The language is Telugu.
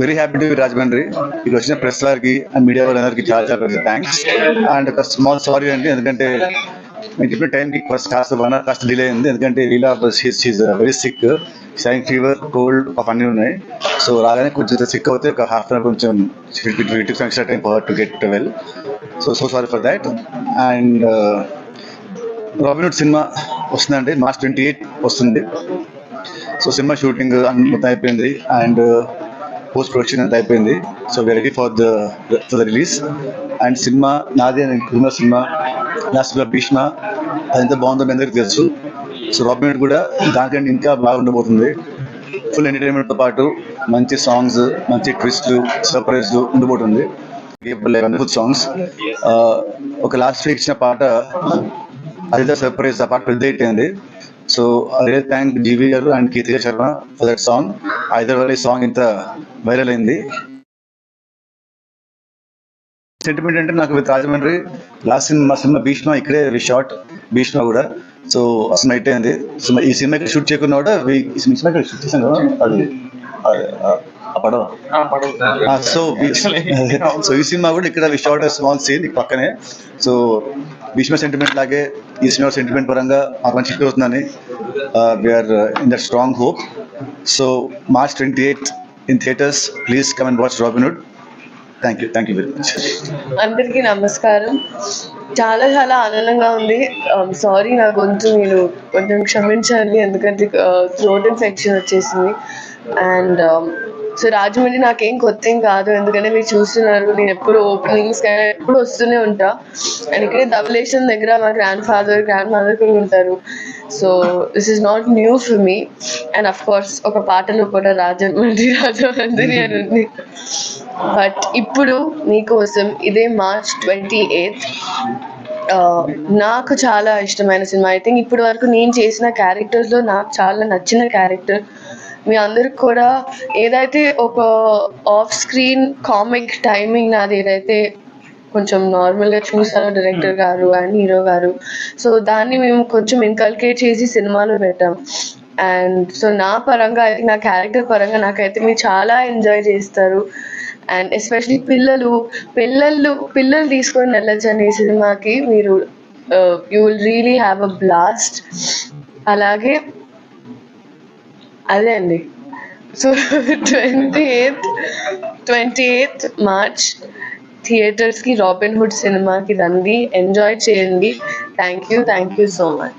వెరీ హ్యాపీ టు రాజమండ్రి ఇక్కడ వచ్చిన ప్రెస్ వారికి అండ్ మీడియా వాళ్ళందరికీ చాలా చాలా థ్యాంక్స్ అండ్ ఒక స్మాల్ సారీ అండి ఎందుకంటే మేము చెప్పిన టైంకి ఫస్ట్ కాస్త వన్ అవర్ కాస్త డిలే అయింది. ఎందుకంటే Leela she's very sick sign fever cold ఒక అన్నీ ఉన్నాయి. సో రాగానే కొంచెం సిక్ అవుతే ఒక హాఫ్ అన్ అవర్ కొంచెం time power to get well so so sorry for that and Robinhood cinema వస్తుందండి. మార్చ్ ట్వంటీ ఎయిట్ వస్తుంది. సో సినిమా షూటింగ్ మొత్తం అయిపోయింది. అండ్ పోస్ట్ ప్రొడక్షన్ అంతా అయిపోయింది. So we ready for the for the release and cinema నాది అని కుటుంబ సినిమా లాస్ట్ భీష్మ అది ఎంత బాగుందో మీ అందరికీ తెలుసు. సో రాబిన్ కూడా దానికంటే ఇంకా బాగా ఉండబోతుంది. ఫుల్ ఎంటర్టైన్మెంట్తో పాటు మంచి సాంగ్స్ మంచి ట్విస్ట్లు సర్ప్రైజ్లు ఉండబోతుంది. వండర్ఫుల్ సాంగ్స్ uh, ఒక లాస్ట్ వీక్ ఇచ్చిన పాట అది సర్ప్రైజ్ ఆ పాట పెద్ద అయిపోయింది సో అదే thank GV garu and Keerthika Sharma for that song Hyderabad ఈ సాంగ్ ఇంత వైరల్ అయింది. సెంటిమెంట్ అంటే నాకు with Rajahmundry last cinema cinema Bheeshma ఇక్కడే షార్ట్ భీష్మ కూడా. సో అసలు నైట్ అయింది ఈ సినిమా షూట్ చేయకుండా కూడా ఈ సినిమా ఇక్కడ షూట్ చేశాను కదా అది పడవ సో సో ఈ సినిమా కూడా ఇక్కడ షార్ట్ స్మాల్ సీన్ పక్కనే. సో భీష్మ సెంటిమెంట్ లాగే ఈ సినిమా సెంటిమెంట్ పరంగా మాకు మంచి హిట్ అవుతుందని we're in that strong hope so March twenty eighth in theatres please come and watch Robinhood thank you thank you very much అందరికీ నమస్కారం. చాలా చాలా ఆనందంగా ఉంది. సారీ నా గొంతు మీరు కొంచెం క్షమించాలి ఎందుకంటే థ్రోట్ ఇన్ఫెక్షన్ వచ్చేసింది. అండ్ సో రాజమండ్రి నాకేం కొత్త ఏం కాదు. ఎందుకంటే మీరు చూస్తున్నారు నేను ఎప్పుడు ఓపెనింగ్స్ కానీ ఎప్పుడు వస్తూనే ఉంటా. అండ్ ఇక్కడే ధవలేశం దగ్గర మా గ్రాండ్ ఫాదర్ గ్రాండ్ మదర్ కూడా ఉంటారు. So this is not new for me and of course ఒక పాటలో కూడా రాజమండ్రి రాజమండ్రి అని ఉంది. బట్ ఇప్పుడు మీకోసం ఇదే మార్చ్ ట్వంటీ ఎయిత్ నాకు చాలా ఇష్టమైన సినిమా. ఐ థింక్ ఇప్పటి వరకు నేను చేసిన క్యారెక్టర్స్లో నాకు చాలా నచ్చిన క్యారెక్టర్ మీ అందరికి కూడా ఏదైతే ఒక ఆఫ్ స్క్రీన్ కామిక్ టైమింగ్ నాది ఏదైతే కొంచెం నార్మల్గా చూసారో డైరెక్టర్ గారు అండ్ హీరో గారు సో దాన్ని మేము కొంచెం ఇన్కల్కేట్ చేసి సినిమాలో పెట్టాం. అండ్ సో నా పరంగా అయితే నా క్యారెక్టర్ పరంగా నాకైతే మీరు చాలా ఎంజాయ్ చేస్తారు. అండ్ ఎస్పెషలీ పిల్లలు పిల్లలు పిల్లలు తీసుకొని వెళ్ళొచ్చండి ఈ సినిమాకి. మీరు you will really have a blast అలాగే అదే అండి so twenty eighth twenty eighth March థియేటర్స్కి రాబిన్ హుడ్ సినిమాకి రండి ఎంజాయ్ చేయండి thank you thank you so much